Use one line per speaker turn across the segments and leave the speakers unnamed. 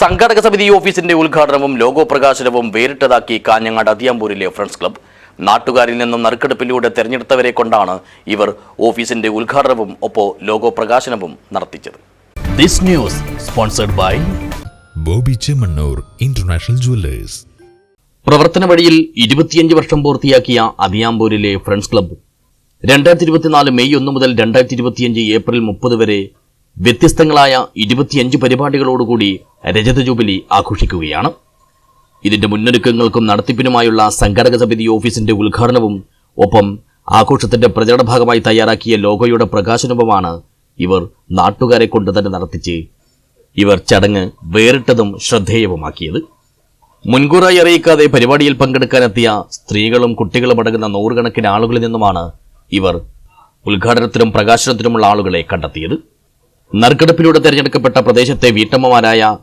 സംഘാടക സമിതി ഓഫീസിന്റെ ഉദ്ഘാടനവും ലോഗോ പ്രകാശനവും വേറിട്ടതാക്കി കാഞ്ഞങ്ങാട് അതിയാമ്പൂരിലെ ഫ്രണ്ട്സ് ക്ലബ്. നാട്ടുകാരിൽ നിന്നും നറുക്കെടുപ്പിലൂടെ തെരഞ്ഞെടുത്തവരെ കൊണ്ടാണ് ഇവർ ഓഫീസിന്റെ ഉദ്ഘാടനവും ഒപ്പോ ലോഗോ പ്രകാശനവും നടത്തിച്ചത്. This news sponsored by
Bobby Chemmanur international jewellers.
പ്രവർത്തന വഴിയിൽ ഇരുപത്തിയഞ്ച് വർഷം പൂർത്തിയാക്കിയ അതിയാമ്പൂരിലെ ഫ്രണ്ട്സ് ക്ലബ്. രണ്ടായിരത്തി ഇരുപത്തിനാല് മെയ് ഒന്ന് മുതൽ രണ്ടായിരത്തി ഇരുപത്തിയഞ്ച് ഏപ്രിൽ മുപ്പത് വരെ വ്യത്യസ്തങ്ങളായ ഇരുപത്തിയഞ്ച് പരിപാടികളോടുകൂടി രജത ജൂബിലി ആഘോഷിക്കുകയാണ്. ഇതിന്റെ മുന്നൊരുക്കങ്ങൾക്കും നടത്തിപ്പിനുമായുള്ള സംഘടക സമിതി ഓഫീസിന്റെ ഉദ്ഘാടനവും ഒപ്പം ആഘോഷത്തിന്റെ പ്രചരണ ഭാഗമായി തയ്യാറാക്കിയ ലോഗോയുടെ പ്രകാശനവുമാണ് ഇവർ നാട്ടുകാരെ കൊണ്ട് തന്നെ നടത്തിച്ച് ഇവർ ചടങ്ങ് വേറിട്ടതും ശ്രദ്ധേയവുമാക്കിയത്. മുൻകൂറായി അറിയിക്കാതെ പരിപാടിയിൽ പങ്കെടുക്കാനെത്തിയ സ്ത്രീകളും കുട്ടികളും അടങ്ങുന്ന നൂറുകണക്കിന് ആളുകളിൽ നിന്നുമാണ് ഇവർ ഉദ്ഘാടനത്തിനും പ്രകാശനത്തിനുമുള്ള ആളുകളെ കണ്ടെത്തിയത്. നറുക്കെടുപ്പിലൂടെ തെരഞ്ഞെടുക്കപ്പെട്ട പ്രദേശത്തെ വീട്ടമ്മമാരായ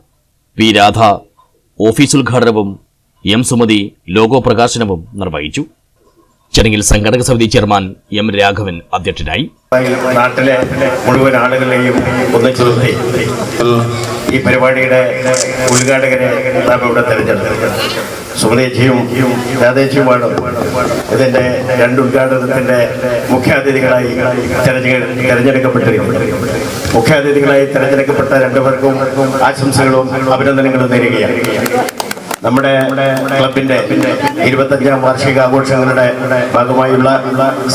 പി. രാധ ഓഫീസ് ഉദ്ഘാടനവും എം. സുമതി ലോഗോ പ്രകാശനവും നിർവഹിച്ചു. ചടങ്ങിൽ സംഘടക സമിതി ചെയർമാൻ എം. രാഘവൻ അധ്യക്ഷനായി.
നാട്ടിലെ മുഴുവൻ ആളുകളെയും ഒന്നിച്ചു ഈ പരിപാടിയുടെ ഉദ്ഘാടകരെ നാം ഇവിടെ തെരഞ്ഞെടുത്തു. സുമതേച്ചിയും രാധേച്ചിയുമാണ് ഇതിന്റെ രണ്ട് ഉദ്ഘാടനത്തിന്റെ മുഖ്യാതിഥികളായി തെരഞ്ഞെടുക്കപ്പെട്ടിരിക്കുന്നത് മുഖ്യാതിഥികളായി തെരഞ്ഞെടുക്കപ്പെട്ട രണ്ടുപേർക്കും ആശംസകളും അഭിനന്ദനങ്ങളും നേരുകയാണ്. നമ്മുടെ ക്ലബിന്റെ ഇരുപത്തഞ്ചാം വാർഷിക ആഘോഷങ്ങളുടെ ഭാഗമായുള്ള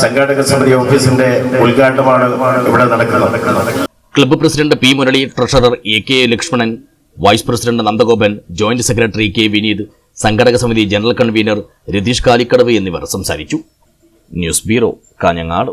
സംഘാടക സമിതി ഓഫീസിന്റെ ഉദ്ഘാടനമാണ് ഇവിടെ നടക്കുന്നത്.
Club president P Murali treasurer A K Lakshmanan vice president Nandagopan joint secretary K Vineeth സംഘടക സമിതി ജനറൽ കൺവീനർ രതീഷ് കാലിക്കടവ് എന്നിവർ സംസാരിച്ചു. News bureau Kanhangad.